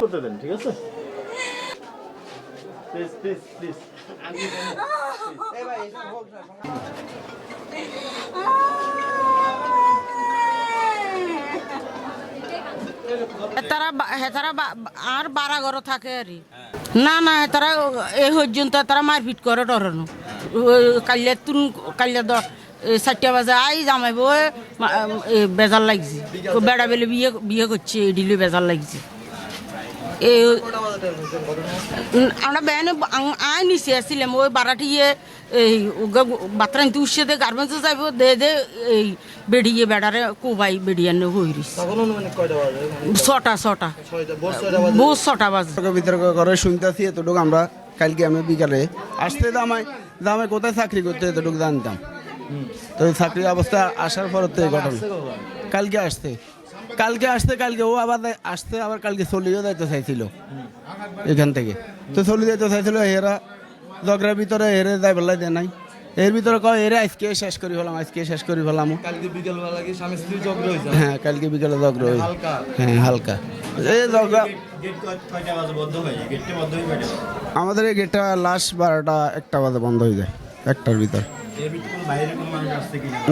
করতে দেন ঠিক আছে? প্লিজ প্লিজ প্লিজ তারা হেতারা আর বারা ঘর থাকে আর না না তারা এই পর্যন্ত তারা মারপিট করে ডরানো। কালিয়া তুন কালিয়া দ চারটা বাজে আই জামাইব বেজার লাগছে। ও বেড়া বেলে বিয়ে বিয়ে করছে এডিলে বেজার লাগছে। আমরা বেন আই নিচে আসছিলাম ওই বারাটি ইয়ে এই বাতরা নিতে উঠছে দে গার্মেন্টসে যাইব দে দে এই বেড়িয়ে বেড়ারে কোবাই বেড়িয়ানো হইরিস। তখন অনুমানিক ছটা ছটা। ছয়টা বস ছয়টা বাজে। বহু ছটা বাজে। বিতর্ক বিতর্ক করে শুনতেছি এতটুকু আমরা কালকে আমি বিকালে। আসতে দামাই দামাই কোথায় চাকরি করতে এতটুকু জানতাম? তো এই চাকরির অবস্থা আসার পর তো ঘটনা। কালকে আসতে কালকে আসতে কালকে ও আবার আসতে আবার কালকে চলিও যাইতে চাইছিল। এখান থেকে। তো চলে যেতে চাইছিল এরা ঝগড়ার ভিতরে এরে যাই বেলায় দেয় নাই। এর ভিতরে কয় এরে আজকে শেষ করি ফেলাম আজকে শেষ করি ফেলাম কালকে বিকেলবেলা কি স্বামী স্ত্রী হয়েছে। হ্যাঁ কালকে বিকালে হই হালকা। হ্যাঁ হালকা। এই কয়টা আমাদের এই গেটটা লাস্ট বারোটা একটা বাজে বন্ধ হয়ে যায়। একটার ভিতর।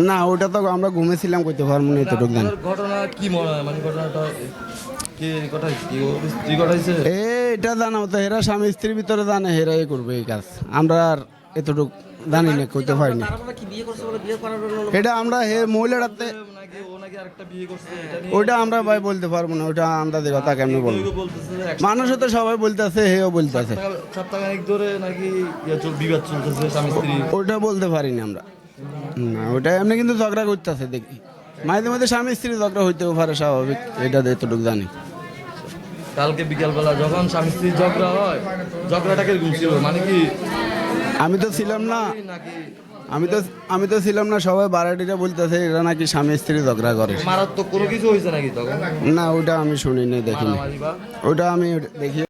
না ওটা তো আমরা ঘুমেছিলাম কইতে পারব না এতটুকু জানি। ঘটনা কি মনে হয়? মানে ঘটনাটা এ এটা জানাও তো হেরা স্বামী স্ত্রীর ভিতরে জানে হেরাই করবে এই কাজ। আমরা আর এতটুকু জানি না কইতে পারি না। তারপরে কি বিয়ে করছে বলে বিয়ে করার জন্য এটা আমরা হে মহিলাটাতে নাকি ও নাকি আরেকটা বিয়ে করছে এটা নিয়ে ওটা আমরা ভাই বলতে পারব না ওটা যে কথা কেমনি বলব? কেউ বলতেছে যে এক মানুষও তো সবাই বলতেছে হেও বলতেছে। সপ্তাহ- সপ্তাহখানেক ধরে নাকি ইয়ে চল বিবাদ চলতেছে স্বামী স্ত্রী। ওটা বলতে পারি না আমরা। না ওটা এমনি কিন্তু ঝগড়া করতেছে দেখি। মাঝে মধ্যে স্বামী স্ত্রী ঝগড়া হইতেও পারে স্বাভাবিক। এটা এতটুকু জানি। কালকে বিকালবেলা যখন স্বামী স্ত্রী ঝগড়া হয় ঝগড়াটা কীরকম মানে কি আমি তো ছিলাম না। নাকি আমি তো আমি তো ছিলাম না সবাই বারাটিটা বলতেছে এরা নাকি স্বামী স্ত্রী ঝগড়া করে। মারাত্মক কোনো কিছু হয়েছে নাকি তখন? না ওটা আমি শুনিনি দেখিনি। ওটা আমি দেখি